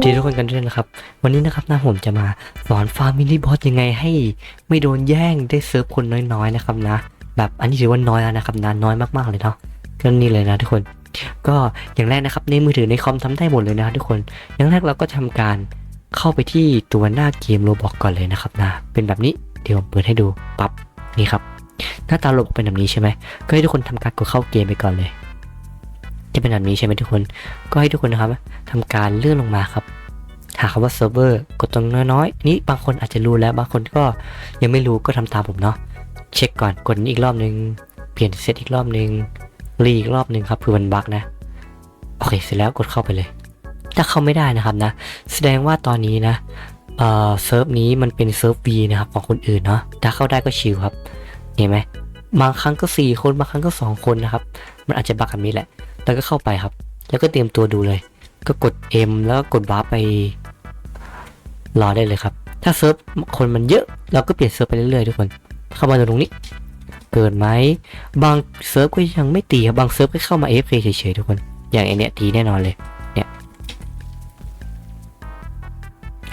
สวัสดีทุกคนกันด้วยนะครับ วันนี้นะครับนะผมจะมาสอนฟาร์มมินิบอสยังไงให้ ไม่โดนแย่งได้เซิร์ฟคนน้อยๆนะครับนะ แบบอันนี้ถือว่าน้อยแล้วนะครับนะน้อยมากๆเลยเนาะก็นี่เลยนะทุกคน ก็อย่างแรกนะครับในมือถือในคอมทำได้หมดเลยนะทุกคน อย่างแรกเราก็ทำการเข้าไปที่ตัวหน้าเกมโรบอกก่อนเลยนะครับนะ เป็นแบบนี้เดี๋ยวผมเปิดให้ดูปั๊บนี่ครับหน้าตาโรบเป็นแบบนี้ใช่ไหมก็ให้ทุกคนทำการกดเข้าเกมไปก่อนเลย จะเป็นแบบนี้ใช่ไหมทุกคน ก็ให้ทุกคนนะครับทำการเลื่อนลงมาครับ หาคำว่าเซิร์ฟเวอร์กดตรงน้อยๆอันนี้บางคนอาจจะรู้แล้วบางคนก็ยังไม่รู้ก็ทำตามผมเนาะเช็คก่อนกดอีกรอบนึง เปลี่ยนเซตอีกรอบนึงรีอีกรอบนึงครับเพื่อมันบั๊กนะโอเคเสร็จแล้วกดเข้าไปเลย ถ้าเข้าไม่ได้นะครับนะ แสดงว่าตอนนี้นะเอ่อเซิร์ฟนี้มันเป็นเซิร์ฟ V นะครับของคนอื่นเนาะถ้าเข้าได้ก็ชิลครับเห็นไหมบางครั้งก็สี่คนบางครั้งก็สองคนนะครับ มันอาจจะบั๊กแบบนี้แหละ แล้วก็เข้าไปครับ แล้วก็เตรียมตัวดูเลย ก็กด M แล้วก็กดวาร์ปไปรอได้เลยครับ ถ้าเซิร์ฟคนมันเยอะ เราก็เปลี่ยนเซิร์ฟไปเรื่อยๆทุกคน เข้ามาตรงนี้ เกิดไหมบางเซิร์ฟก็ยังไม่ตีครับ บางเซิร์ฟก็เข้ามา AFK เฉยๆทุกคน อย่างไอเนี้ยตีแน่นอนเลย เนี่ย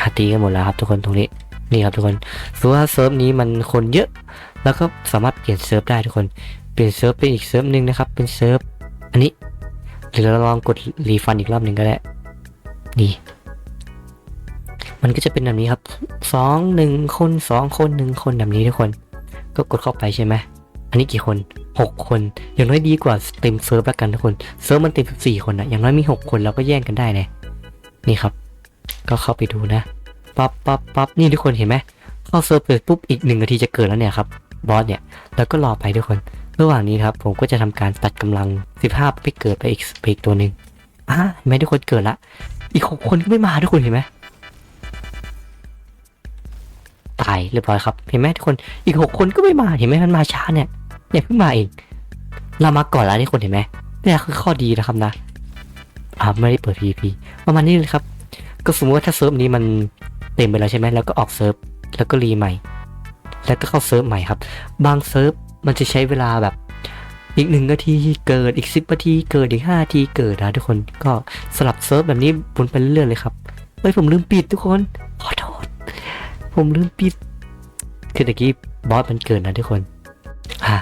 หาตีกันหมดแล้วครับ ทุกคนตรงนี้ นี่ครับทุกคนสมมติว่าเซิร์ฟนี้มันคนเยอะ แล้วก็สามารถเปลี่ยนเซิร์ฟได้ทุกคน เปลี่ยนเซิร์ฟเป็นอีกเซิร์ฟหนึ่งนะครับ เป็นเซิร์ฟ หรือเราลองกดรีฟันอีกรอบหนึ่งก็ได้ นี่ มันก็จะเป็นแบบนี้ครับสองหนึ่งคนสองคนหนึ่งคนแบบนี้ทุกคน ก็กดเข้าไปใช่ไหมอันนี้กี่คนหกคน อย่างน้อยดีกว่าเต็มเซิร์ฟแล้วกันทุกคน เซิร์ฟมันเต็มสิบสี่คนนะอย่างน้อยมีหกคนเราก็แย่งกันได้นะนี่ครับ ก็เข้าไปดูนะ ปั๊บปั๊บปั๊บนี่ทุกคนเห็นไหมเข้าเซิร์ฟเปิดปุ๊บอีกหนึ่งนาทีจะเกิดแล้วเนี่ยครับ บอสเนี่ย แล้วก็รอไปทุกคน ระหว่างนี้ครับผมก็จะทำการตัดกำลัง 15ไปเกิดไปอีกไปอีกตัวหนึ่งอ่าไหมทุกคนเกิดละ อีกหกคนก็ไม่มาทุกคนเห็นไหมตายเรียบร้อยครับเห็นไหมทุกคนอีกหกคนก็ไม่มาเห็นไหมมันมาช้าเนี่ยเนี่ยเพิ่งมาเองเรามาก่อนแล้วทุกคนเห็นไหมเนี่ยคือข้อดีนะครับนะอ่าไม่ได้เปิด PVP ประมาณนี้เลยครับ ก็สมมติว่าถ้าเซิร์ฟนี้มันเต็มไปแล้วใช่ไหมแล้วก็ออกเซิร์ฟแล้วก็รีใหม่ แล้วก็เข้าเซิร์ฟใหม่ครับ บางเซิร์ฟ มันจะใช้เวลาแบบอีกหนึ่งนาทีเกิดอีกสิบนาทีเกิดอีกห้านาทีเกิดนะทุกคนก็สลับเซิร์ฟแบบนี้วนไปเรื่อยๆเลยครับเฮ้ยผมลืมปิดทุกคนขอโทษผมลืมปิดคือตะกี้บอสมันเกิดนะทุกคนอ่า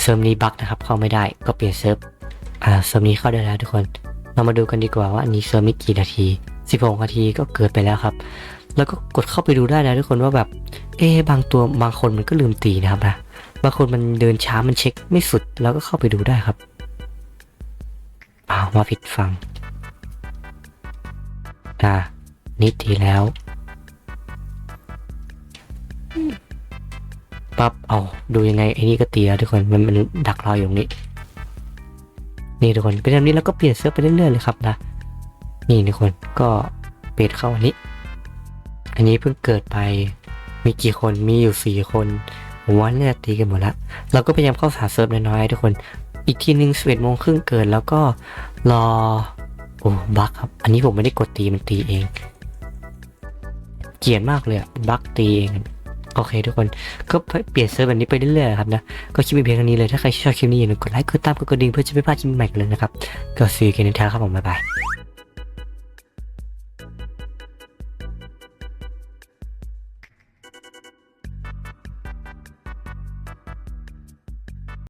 เซิร์ฟนี้บั๊กนะครับเข้าไม่ได้ก็เปลี่ยนเซิร์ฟอ่าเซิร์ฟนี้เข้าได้แล้วทุกคน เรามาดูกันดีกว่าว่าอันนี้เซิร์ฟนี้กี่นาที16นาทีก็เกิดไปแล้วครับ แล้วก็กดเข้าไปดูได้นะทุกคนว่าแบบเอ๊บางตัวบางคนมันก็ลืมตีนะครับนะ บางคนมันเดินช้ามันเช็คไม่สุด แล้วก็เข้าไปดูได้ครับอ้าวมาผิดฟัง อ่านี่ตีแล้วปั๊บเอาดูยังไงไอ้นี่ก็เตีแล้วทุกคนมันมันดักรอยอยู่ตรงนี้ นี่ทุกคนเป็นแบบนี้แล้วก็เปลี่ยนเสื้อไปเรื่อยๆเลยครับนะนี่ทุกคนก็เปลี่ยนเข้าอันนี้ อันนี้เพิ่งเกิดไปมีกี่คนมีอยู่สี่คน ผมว่าเนี่ยตีกันหมดละเราก็พยายามเข้าหาเซิร์ฟน้อยๆทุกคน อีกทีหนึ่งสิบเอ็ดโมงครึ่งเกินแล้วก็รอ โอ้บั๊กครับ อันนี้ผมไม่ได้กดตีมันตีเอง เกลียดมากเลยบั๊กตีเองโอเคทุกคนก็เปลี่ยนเซิร์ฟแบบนี้ไปเรื่อยๆครับนะก็คลิปเพียงเท่านี้เลยถ้าใครชอบคลิปนี้อย่าลืมกดไลค์กดตามกดกระดิ่งเพื่อจะไม่พลาดคลิปใหม่กันเลยนะครับก็ซีกันในท้าครับผมบ๊ายบาย